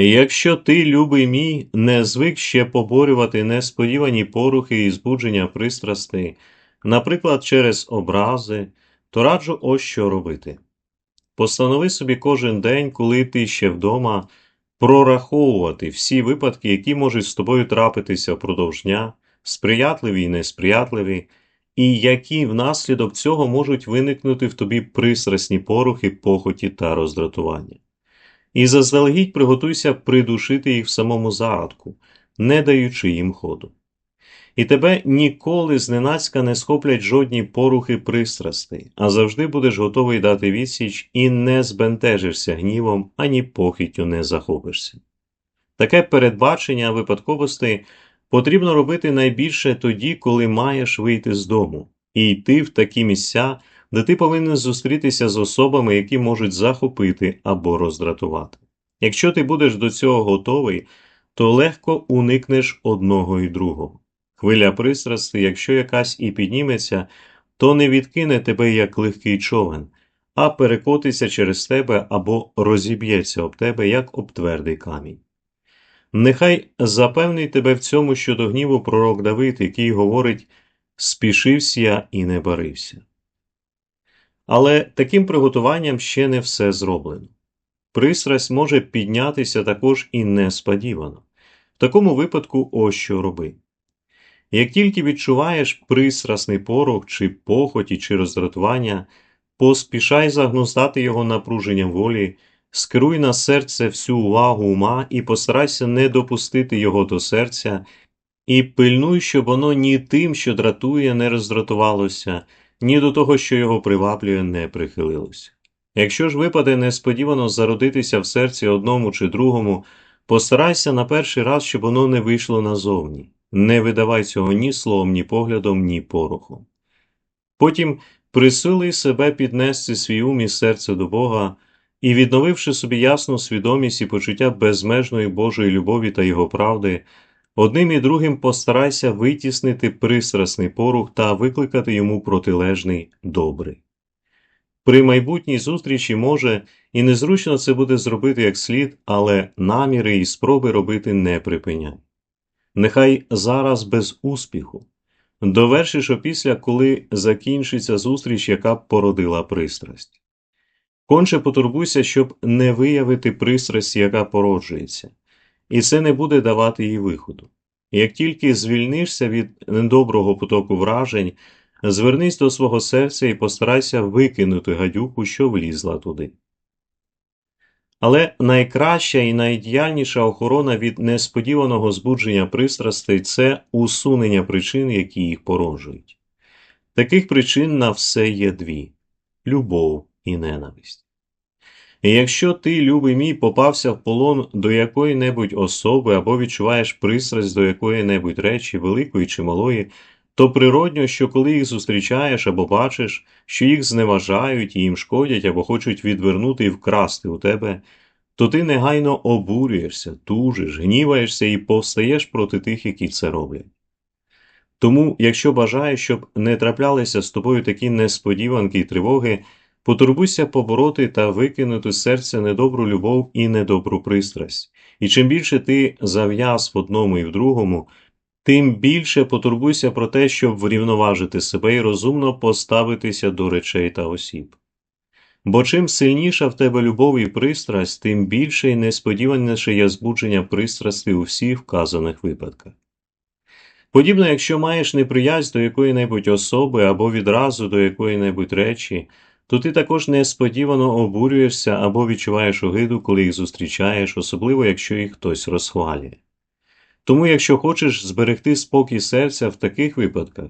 Якщо ти, любий мій, не звик ще поборювати несподівані порухи і збудження пристрастей, наприклад, через образи, то раджу ось що робити. Постанови собі кожен день, коли ти ще вдома, прораховувати всі випадки, які можуть з тобою трапитися впродовж дня, сприятливі і несприятливі, і які внаслідок цього можуть виникнути в тобі пристрасні порухи, похоті та роздратування. І заздалегідь приготуйся придушити їх в самому зародку, не даючи їм ходу. І тебе ніколи зненацька не схоплять жодні порухи пристрастей, а завжди будеш готовий дати відсіч і не збентежишся гнівом, ані похиттю не захопишся. Таке передбачення випадковостей потрібно робити найбільше тоді, коли маєш вийти з дому, і йти в такі місця, де ти повинен зустрітися з особами, які можуть захопити або роздратувати. Якщо ти будеш до цього готовий, то легко уникнеш одного і другого. Хвиля пристрасти, якщо якась і підніметься, то не відкине тебе як легкий човен, а перекотиться через тебе або розіб'ється об тебе, як об твердий камінь. Нехай запевнить тебе в цьому щодо гніву пророк Давид, який говорить спішився і не барився. Але таким приготуванням ще не все зроблено. Пристрасть може піднятися також і несподівано. В такому випадку ось що роби. Як тільки відчуваєш пристрасний порох чи похоті чи роздратування, поспішай загнуздати його напруженням волі, скеруй на серце всю увагу ума і постарайся не допустити його до серця, і пильнуй, щоб воно ні тим, що дратує, не роздратувалося, ні до того, що його приваблює, не прихилилося. Якщо ж випаде несподівано зародитися в серці одному чи другому, постарайся на перший раз, щоб воно не вийшло назовні. Не видавай цього ні словом, ні поглядом, ні порохом. Потім присилуй себе піднести свій ум і серце до Бога і, відновивши собі ясну свідомість і почуття безмежної Божої любові та Його правди, одним і другим постарайся витіснити пристрасний порух та викликати йому протилежний добрий. При майбутній зустрічі може і незручно це буде зробити як слід, але наміри і спроби робити не припиняй. Нехай зараз без успіху. Довершиш опісля, коли закінчиться зустріч, яка породила пристрасть. Конче потурбуйся, щоб не виявити пристрасть, яка породжується, і це не буде давати їй виходу. Як тільки звільнишся від недоброго потоку вражень, звернись до свого серця і постарайся викинути гадюку, що влізла туди. Але найкраща і найдіяльніша охорона від несподіваного збудження пристрастей це усунення причин, які їх породжують. Таких причин на все є дві любов і ненависть. І якщо ти, любий мій, попався в полон до якої-небудь особи або відчуваєш пристрасть до якої-небудь речі, великої чи малої, то природньо, що коли їх зустрічаєш або бачиш, що їх зневажають і їм шкодять або хочуть відвернути і вкрасти у тебе, то ти негайно обурюєшся, тужиш, гніваєшся і повстаєш проти тих, які це роблять. Тому, якщо бажаєш, щоб не траплялися з тобою такі несподіванки й тривоги, потурбуйся побороти та викинути з серця недобру любов і недобру пристрасть, і чим більше ти зав'яз в одному і в другому, тим більше потурбуйся про те, щоб врівноважити себе і розумно поставитися до речей та осіб. Бо чим сильніша в тебе любов і пристрасть, тим більше і несподіваніше є збудження пристрасти у всіх вказаних випадках. Подібно, якщо маєш неприязнь до якої-небудь особи або відразу до якої-небудь речі, то ти також несподівано обурюєшся або відчуваєш огиду, коли їх зустрічаєш, особливо якщо їх хтось розхвалює. Тому, якщо хочеш зберегти спокій серця в таких випадках,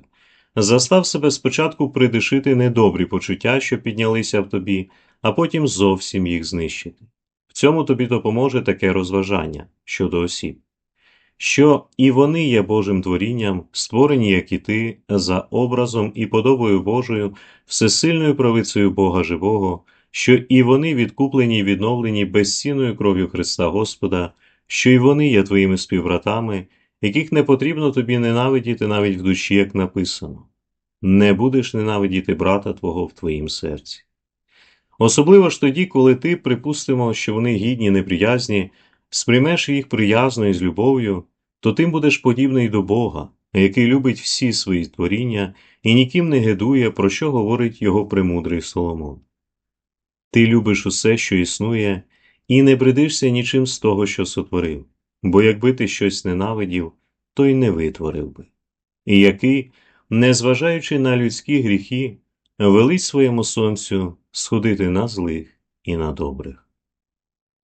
застав себе спочатку придишити недобрі почуття, що піднялися в тобі, а потім зовсім їх знищити. В цьому тобі допоможе таке розважання щодо осіб, що і вони є Божим творінням, створені, як і ти, за образом і подобою Божою, всесильною правицею Бога Живого, що і вони відкуплені й відновлені безцінною кров'ю Христа Господа що й вони є твоїми співбратами, яких не потрібно тобі ненавидіти навіть в душі, як написано не будеш ненавидіти брата твого в твоїм серці. Особливо ж тоді, коли ти, припустимо, що вони гідні неприязні, сприймеш їх приязно і з любов'ю, то тим будеш подібний до Бога, який любить всі свої творіння і ніким не гидує, про що говорить його премудрий Соломон. Ти любиш усе, що існує, і не бредишся нічим з того, що сотворив, бо якби ти щось ненавидів, то й не витворив би. І який, незважаючи на людські гріхи, велить своєму сонцю сходити на злих і на добрих.